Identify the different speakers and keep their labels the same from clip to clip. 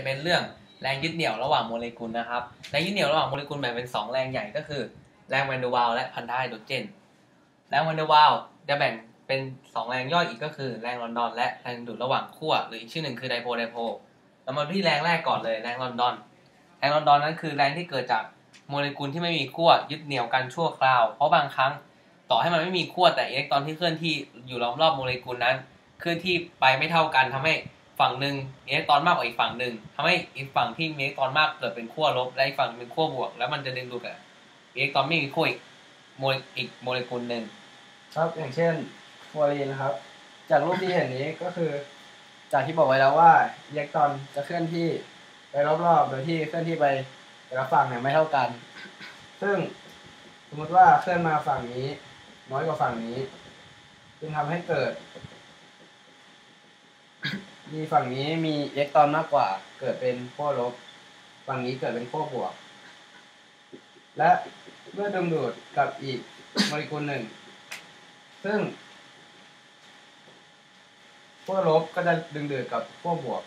Speaker 1: จะเป็นเรื่องแรงยึดเหนี่ยวระหว่างโมเลกุลนะครับ แรงยึดเหนี่ยวระหว่างโมเลกุลแบ่งเป็น 2 แรงใหญ่ก็คือ แรงแวนเดอร์วาลและพันธะไฮโดรเจน แรงแวนเดอร์วาลจะแบ่งเป็น 2 แรงย่อยอีกก็คือแรงลอนดอน และแรงดูดระหว่างขั้วหรืออีกชื่อหนึ่งคือไดโพไดโพเรามาที่แรงแรกก่อนเลยแรงลอนดอน แรงลอนดอนนั้นคือแรงที่เกิดจากโมเลกุลที่ไม่มีขั้วยึดเหนี่ยวกันชั่วคราว เพราะบางครั้งต่อให้มันไม่มีขั้วแต่อิเล็กตรอนที่เคลื่อนที่อยู่ล้อมรอบโมเลกุลนั้นเคลื่อนที่ไปไม่เท่ากันทำให้ ฝั่งหนึ่งอิเล็กตรอนมากกว่าอีกฝั่งหนึ่งทำให้อีกฝั่งที่มีอิเล็กตรอนมากเกิดเป็นขั้วลบและอีกฝั่งเป็นขั้วบวก แล้วมันจะดึงดูดกับอิเล็กตรอนไม่มีขั้วอีกโมเลอีกโมเลกุลหนึ่ง
Speaker 2: ครับอย่างเช่นฟลูออรีนครับ จากรูปที่เห็นนี้ก็คือ จากที่บอกไว้แล้วว่าอิเล็กตรอนจะเคลื่อนที่ไปรอบๆโดยที่เคลื่อนที่ไปแต่ละฝั่งเนี่ยไม่เท่ากัน ซึ่งสมมติว่าเคลื่อนมาฝั่งนี้ น้อยกว่าฝั่งนี้ จึงทำให้เกิด มีฝั่งนี้มีอิเล็กตรอนมากกว่า เกิดเป็นขั้วลบ ฝั่งนี้เกิดเป็นขั้วบวก และเมื่อดึงดูดกับอีกโมเลกุลหนึ่ง ซึ่งขั้วลบก็จะดึงดูดกับขั้วบวก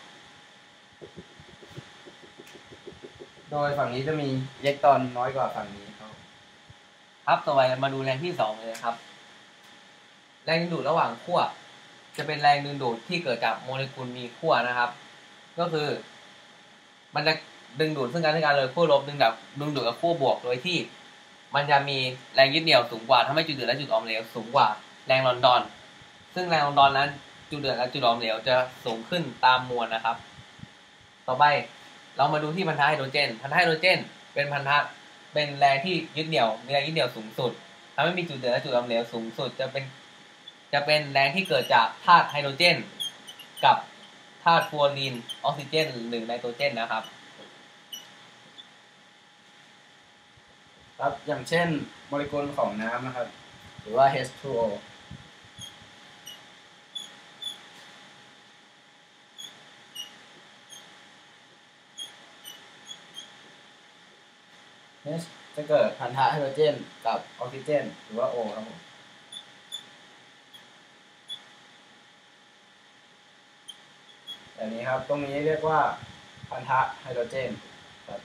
Speaker 2: โดยฝั่งนี้จะมีอิเล็กตรอนน้อยกว่าฝั่งนี้ครับ
Speaker 1: ครับต่อไปมาดูแรงที่สองเลยนะครับ แรงดึงดูดระหว่างขั้ว จะเป็นแรงดึงดูดที่เกิดจากโมเลกุลมีขั้วนะครับ ก็คือ มันจะดึงดูดซึ่งกันและกันเลยขั้วลบดึงดับดึงดูดกับขั้วบวกโดยที่ มันจะมีแรงยึดเหนี่ยวสูงกว่าทำให้จุดเดือดและจุดอ่อมเหลวสูงกว่าแรงลอนดอน ซึ่งแรงลอนดอนนั้น จุดเดือดและจุดอ่อมเหลวจะสูงขึ้นตามมวลนะครับ ต่อไปเรามาดูที่พันธะไฮโดรเจน พันธะไฮโดรเจน เป็นพันธะเป็นแรงที่ยึดเหนี่ยวมีแรงยึดเหนี่ยวสูงสุดทำให้มีจุดเดือดและจุดอ่อมเหลวสูงสุดจะเป็น จะเป็นแรงที่เกิดจากธาตุไฮโดรเจน กับธาตุฟลูออรีนออกซิเจนหรือไนโตรเจนนะครับ
Speaker 2: ครับอย่างเช่นโมเลกุลของน้ำนะครับ หรือว่า H2O จะเกิดพันธะไฮโดรเจน กับออกซิเจน หรือว่า O ครับผม แบบนี้ครับ ตรงนี้เรียกว่าพันธะไฮโดรเจนครับ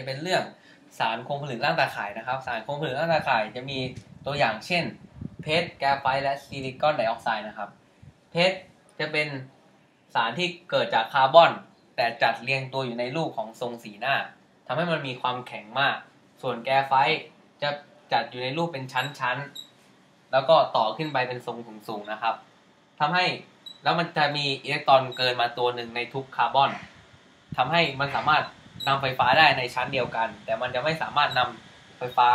Speaker 1: จะเป็นเรื่องสารคงผลึกร่างตาข่ายนะครับ สารคงผลึกร่างตาข่ายจะมีตัวอย่างเช่น เพชรแกรไฟและซิลิคอนไดออกไซด์นะครับ เพชรจะเป็นสารที่เกิดจากคาร์บอน แต่จัดเรียงตัวอยู่ในรูปของทรงสีหน้าทำให้มันมีความแข็งมาก ส่วนแกรไฟจะ จัดอยู่ในรูปเป็นชั้นๆ แล้วก็ต่อขึ้นไปเป็นทรงสูงๆนะครับทำให้แล้วมันจะมีอิเล็กตรอนเกินมาตัวหนึ่งในทุกคาร์บอนทำให้มันสามารถนำไฟฟ้าได้ในชั้นเดียวกัน แต่มันจะไม่สามารถนำไฟฟ้า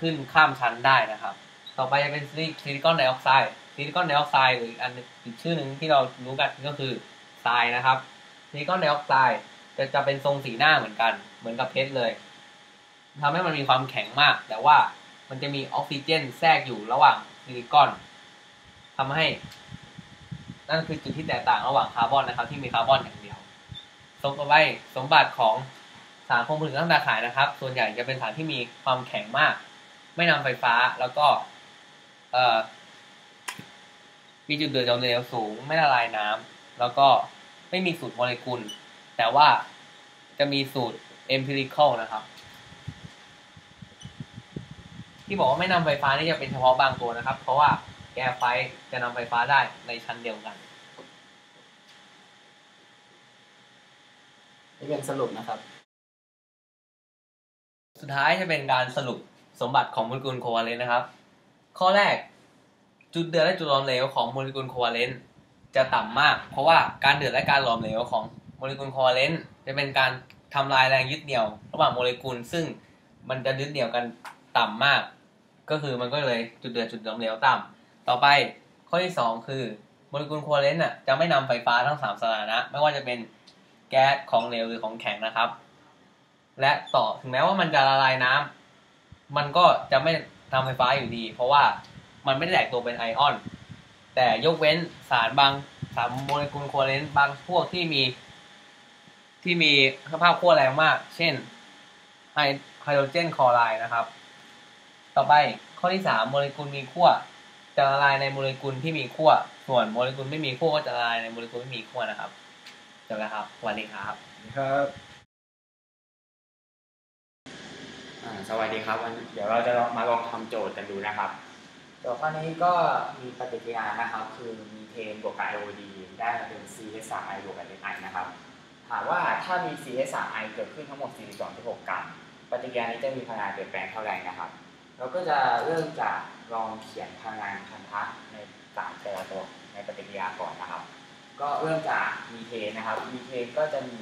Speaker 1: ขึ้นข้ามชั้นได้นะครับ ต่อไปจะเป็นซิลิคอนไดออกไซด์ซิลิคอนไดออกไซด์หรืออันอีกชื่อหนึ่งที่เรารู้กันก็คือทรายนะครับซิลิคอนไดออกไซด์จะจะเป็นทรงสีหน้าเหมือนกัน เหมือนกับเพชรเลยทำให้มันมีความแข็งมาก แต่ว่า มันจะมีออกซิเจนแทรกอยู่ระหว่างซิลิคอนทำให้ นั่นคือจุดที่แตกต่างระหว่างคาร์บอนนะครับ ที่มีคาร์บอนอย่างเดียวสมต่อไปสมบัติของสารคงผลึกร่างตาขายนะครับ ส่วนใหญ่จะเป็นสารที่มีความแข็งมาก ไม่นำไฟฟ้าแล้วก็ เอ่อมีจุดเดือดจอมเหลวสูง ไม่ละลายน้ำแล้วก็ไม่มีสูตรโมเลกุล แต่ว่าจะมีสูตร empirical นะครับ ที่บอกว่าไม่นำไฟฟ้านี่จะเป็นเฉพาะบางตัวนะครับ เพราะว่าแกรไฟต์จะนำไฟฟ้าได้ในชั้นเดียวกัน
Speaker 2: นี่เป็นสรุปนะครับ
Speaker 1: สุดท้ายจะเป็นการสรุปสมบัติของโมเลกุลโควาเลนต์นะครับ ข้อแรกจุดเดือดและจุดหลอมเหลวของโมเลกุลโควาเลนต์จะต่ำมาก เพราะว่าการเดือดและการหลอมเหลวของโมเลกุลโควาเลนต์จะเป็นการทำลายแรงยึดเหนี่ยว ระหว่างโมเลกุลซึ่งมันจะยึดเหนี่ยวกัน ต่ำมาก ก็คือมันก็เลยจุดเดือดจุดลอมเหลวต่ำต่อไปข้อที่สองคือโมเลกุลโควาเลนต์อะจะไม่นำไฟฟ้าทั้งสามสถานะ ไม่ว่าจะเป็นแก๊สของเหลวหรือของแข็งนะครับ และต่อถึงแม้ว่ามันจะละลายน้ำมันก็จะไม่ทำไฟฟ้าอยู่ดี เพราะว่ามันไม่ได้แตกตัวเป็นไอออน แต่ยกเว้นสารบางสารโมเลกุลโคเวเลนต์บางพวกที่มี ที่มีสภาพขั้วแรงมาก เช่นไฮไฮโดรเจนคลอไรด์นะครับ ต่อไปข้อที่สามโมเลกุลมีขั้วจะละลายในโมเลกุลที่มีขั้วส่วนโมเลกุลไม่มีขั้วก็จะละลายในโมเลกุลไม่มีขั้วนะครับจบแล้วครับสวัสดีครับ
Speaker 2: ครับ
Speaker 3: อ่าสวัสดีครับวันเดี๋ยวเราจะมาลองทำโจทย์กันดูนะครับโจทย์ข้อนี้ก็มีปฏิกิริยานะครับ คือมีเทนบวกกับไอโอดีได้มาเป็น CH3I บวกกับ NI นะครับถามว่าถ้ามี CH3I เกิดขึ้นทั้งหมด 42.6 กรัม ปฏิกิริยานี้จะมีพลังงานเปลี่ยนแปลงเท่าไหร่นะครับ เราก็จะเริ่มจากลองเขียนพลังงานพันธะในสารแต่ละตัวในปฏิกิริยาก่อนนะครับ ก็เริ่มจากมีเทนนะครับมีเทนก็จะมี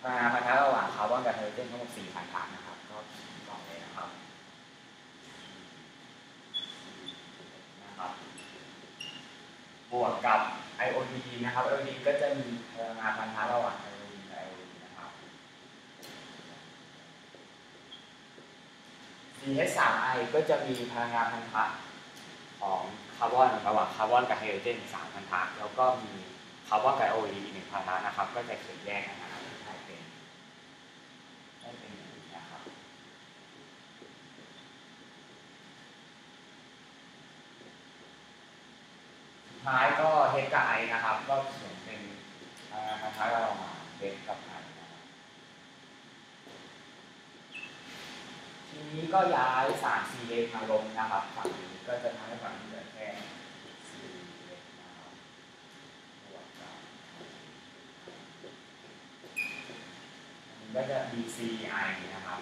Speaker 3: พลังงานพันธะระหว่างคาร์บอนกับไฮโดรเจนทั้งหมด4พันธะนะครับก็เขียนก่อเลยนะครับนะครับบวกกับไอโอดีนะครับไอโอดีก็จะมีพลังงานพันธะระหว่างไอโดีกับไอโอดีนะครับ CH3I ก็จะมีพลังงานพันธะของคาร์บอนระหว่างคาร์บอนกับไฮโดรเจนสามพันธะแล้วก็มีคาร์บอนกับโอดีอีหนึ่งพันธะนะครับ ก็จะเขียนแยกกันนะครับให้เป็นให้เป็นอย่างนี้นะครับท้ายก็เฮกไอนะครับก็เขียนเป็นพลังงานพันธะระหว่างเฮดกับไอนะครับ ที นี้ก็ย้ายสาร C เล็กมาลงนะครับฝั่งนี้ก็จะทำให้ฝั่งนี้เหลือแค่ C เล็กนะครับบวกกับอันนี้ก็จะ BCI นะครับ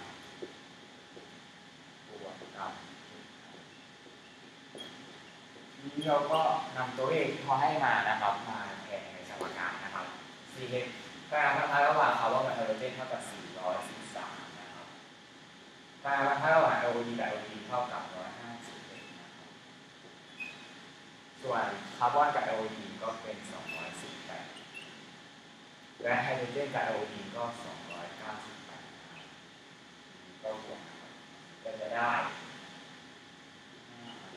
Speaker 3: บวกกับนี้เราก็นำตัวเลขที่เขาให้มานะครับมาแทนในสมการนะครับ C เล็กการพัฒนาระหว่างคาร์บอนกับไฮโดรเจนเท่ากับ413นะครับ การวัดค่าระหว่าง LOD กับ LOD เท่ากับ150นะครับส่วนคาร์บอนกับ LOD ก็เป็น 218 และไฮโดรเจนกับ LOD ก็ 298นะครับก็บวกนะครับก็จะได้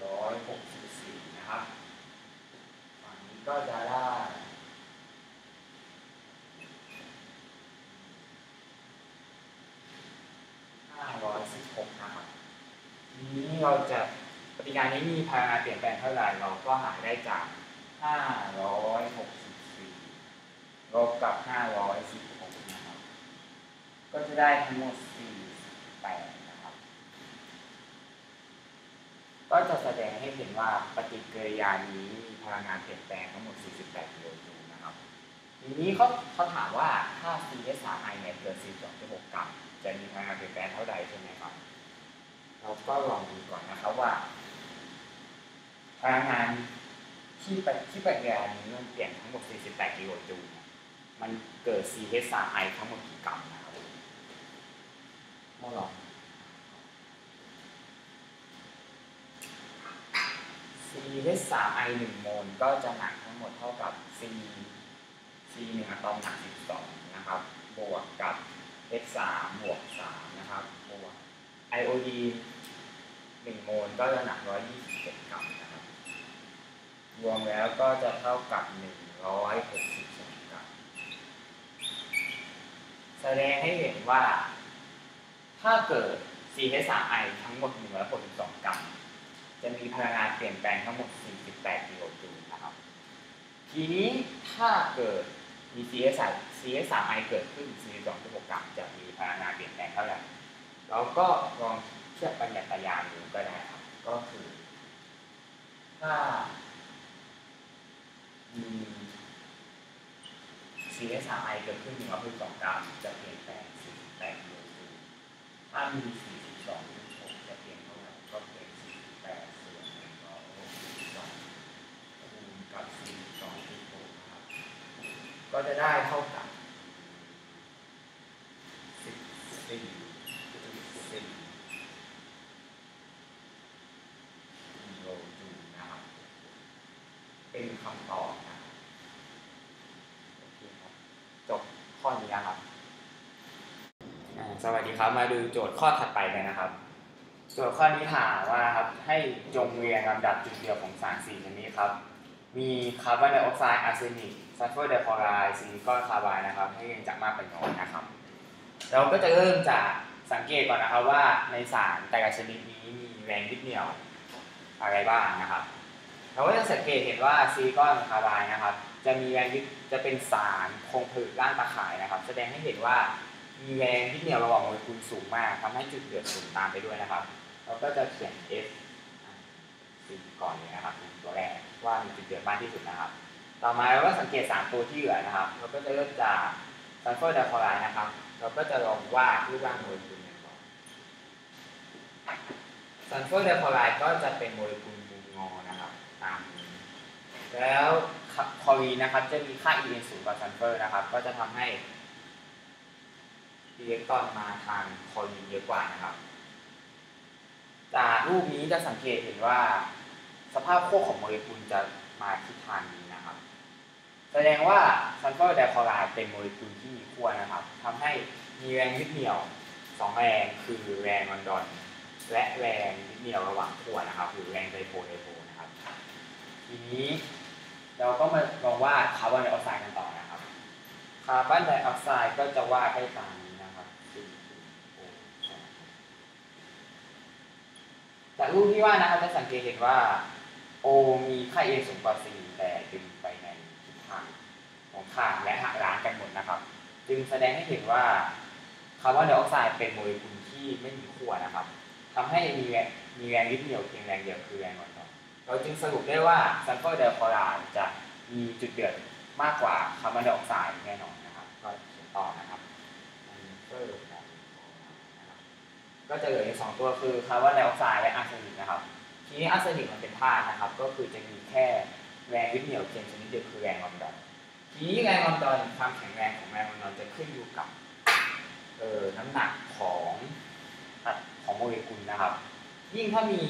Speaker 3: 564 นะครับฝั่งนี้ก็จะได้ 516 นะครับ ทีนี้ เราจะปฏิการนี้มีพลังงานเปลี่ยนแปลงเท่าไหร่เราก็หาได้จาก 564ลบกับ 516 นะครับ ก็จะได้ทั้งหมด 48 นะครับ ก็จะแสดงให้เห็นว่าปฏิกิริยานี้มีพลังงานเปลี่ยนแปลงทั้งหมด 48กิโลจูลนะครับ ทีนี้เขาเขาถามว่าถ้า CH3I เนี่ยเกิด42.6กรัมจะมีพลังงานเปลี่ยนแปลงเท่าใดใช่ไหมครับ เราก็ลองดูก่อนนะครับว่าพลังงานที่ปที่ปฏิกิริยานี้มันเปลี่ยนทั้งหมด 48 กิโลจูลมันเกิด CH3I ทั้งหมดกี่กรัมนะครับก็ลอง CH3I 1โมลก็จะหนักทั้งหมดเท่ากับ C C 1อะตอมหนัก 12 นะครับ บวกกับ H3 บวก 3 นะครับ บวก IOD 1โมลก็จะหนัก127กรัมนะครับ รวมแล้วก็จะเท่ากับ162กรัม แสดงให้เห็นว่า ถ้าเกิด CH3I ทั้งหมด162กรัม จะมีพลังงานเปลี่ยนแปลงทั้งหมด48กิโลจูลนะครับ ทีนี้ถ้าเกิดมี CS CS3I เกิดขึ้น42.6กรัมจะมีพลังงานเปลี่ยนแปลงเท่าไหร่ เราก็ลองเทียบปัญญาตยานดูก็ได้ครับ ก็คือ ถ้ามี CS3I เกิดขึ้น162กรัมจะเปลี่ยนแปลง48กิโลจูลถ้ามีสี จะเปลี่ยนเท่าไหร่ก็เป็น 48ส่วน162คูณกับ 42.6นะครับ ก็จะได้เท่ากับ 14.4กิโลจูลนะครับ เป็นคำตอบนะโอเคครับจบข้อนี้นะครับสวัสดีครับมาดูโจทย์ข้อถัดไปกันนะครับ โจทย์ข้อนี้ถามว่าครับให้จงเรียงลำดับจุดเดียวของสารสี่ชนิดครับ มีคาร์บอนไดออกไซด์อาร์เซนิกซัลเฟอร์ไดคลอไรด์ซิลิคอนคาร์บายนะครับ ให้เรียงจากมากไปน้อยนะครับ เราก็จะเริ่มจากสังเกตก่อนนะครับว่าในสารแต่ละชนิดนี้มีแรงยึดเหนี่ยวอะไรบ้างนะครับ เราก็จะสังเกตเห็นว่าซิลิคอนคาร์บายนะครับ จะมีแรงยึดจะเป็นสารคงผลึกร่างตาข่ายนะครับ แสดงให้เห็นว่ามีแรงยึดเหนี่ยวระหว่างโมเลกุลสูงมากทำให้จุดเดือดสูงตามไปด้วยนะครับเราก็จะเขียน F ซีก่อนเลยนะครับตัวแรกว่ามีจุดเดือดมากที่สุดนะครับ ต่อมาเราก็สังเกตสารตัวที่เหลือนะครับ เราก็จะเริ่มจากซัลเฟอร์ไดคลอไรด์นะครับ เราก็จะลองว่ารูปร่างโมเลกุลกันก่อนซัลเฟอร์ไดคลอไรด์ก็จะเป็นโมเลกุลมุมงอนะ ตามนี้แล้วคอรีนะครับจะมีค่า EN สูงกว่าซัลเฟอร์นะครับ ก็จะทำให้อิเล็กตรอนมาทางคอรีนเยอะกว่านะครับ จากรูปนี้จะสังเกตเห็นว่า สภาพขั้วของโมเลกุลจะมาทิศทางนี้นะครับ แสดงว่าซัลเฟอร์ไดคลอไรด์เป็นโมเลกุลที่มีขั้วนะครับทำให้มีแรงยึดเหนี่ยวสองแรงคือแรงลอนดอน และแรงยึดเหนี่ยวระหว่างขั้วนะครับ หรือแรงไดโพลไดโพล ทีนี้เราก็มาลองวาดคาร์บอนไดออกไซด์กันต่อนะครับคาร์บอนไดออกไซด์ก็จะวาดได้ตามนี้นะครับจากรูปที่ว่านะครับจะสังเกตเห็นว่า O มีค่า A สูงกว่า C แต่ดึงไปในทิศทางของข้างและหักล้างกันหมดนะครับ จึงแสดงให้เห็นว่าคาร์บอนไดออกไซด์เป็นโมเลกุลที่ไม่มีขั้วนะครับทำให้มีแรงมีแรงยึดเหนี่ยวเพียงแรงเดียวคือแรงอ่อน เราจึงสรุปได้ว่าซัลเฟอร์ไดคลอไรด์จะมีจุดเดือดมากกว่าคาร์บอนไดออกไซด์แน่นอนนะครับก็เขียนต่อนะครับซัลเฟอร์ไดคลอไรด์นะครับก็จะเหลืออีกสองตัวคือคาร์บอนไดออกไซด์และอาร์เซนิกนะครับ ทีนี้อาร์เซนิกมันเป็นธาตุนะครับ ก็คือจะมีแค่แรงยึดเหนี่ยวเพียงชนิดเดียวคือแรงลอนดอนทีนี้แรงลอนดอนความแข็งแรงของแรงลอนดอนจะขึ้นอยู่กับเอ่อน้ำหนักของของโมเลกุลนะครับ ยิ่งถ้ามี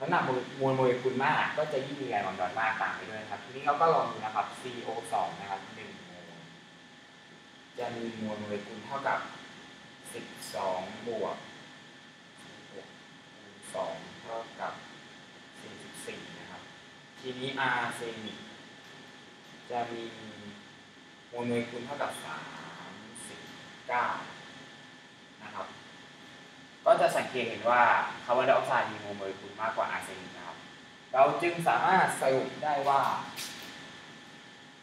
Speaker 3: น้ำหนักมวลโมเลกุลมาก ก็จะยิ่งมีแรงลอนดอนมากตามไปด้วยครับทีนี้เราก็ลองดูนะครับ CO2 นะครับ1โมลจะมีมวลโมเลกุลเท่ากับ 12 บวกสองเท่ากับ 44 นะครับ ทีนี้อาร์เซนิกจะมีมวลโมเลกุลเท่ากับ 39นะครับ ก็จะสังเกตเห็นว่าคาร์บอนไดออกไซด์มีมวลโมเลกุลมากกว่าอาร์เซนิกนะครับ เราจึงสามารถสรุปได้ว่า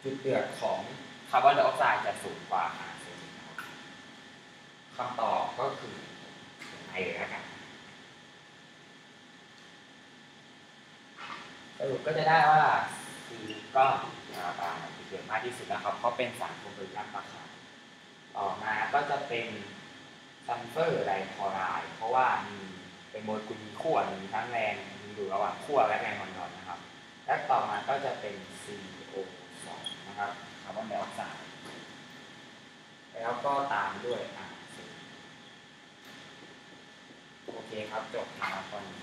Speaker 3: จุดเดือดของคาร์บอนไดออกไซด์จะสูงกว่าอาร์เซนิกนะครับคำตอบก็คือไอเลยแล้วกันสรุปก็จะได้ว่าซีก็ราคาที่เกิดมากที่สุดนะครับเพราะเป็นสารคงเป็นร่างราคาต่อมาก็จะเป็น ซัลเฟอร์ไดคลอไรด์เพราะว่ามีเป็นโมเลกุลมีขั้วมีทั้งแรงมีอยู่ระหว่างขั้วและแรงลอนๆนะครับ และต่อมาก็จะเป็น CO2 นะครับคาร์บอนไดออกไซด์แล้วก็ตามด้วย RC โอเคครับ จบครับตอนนี้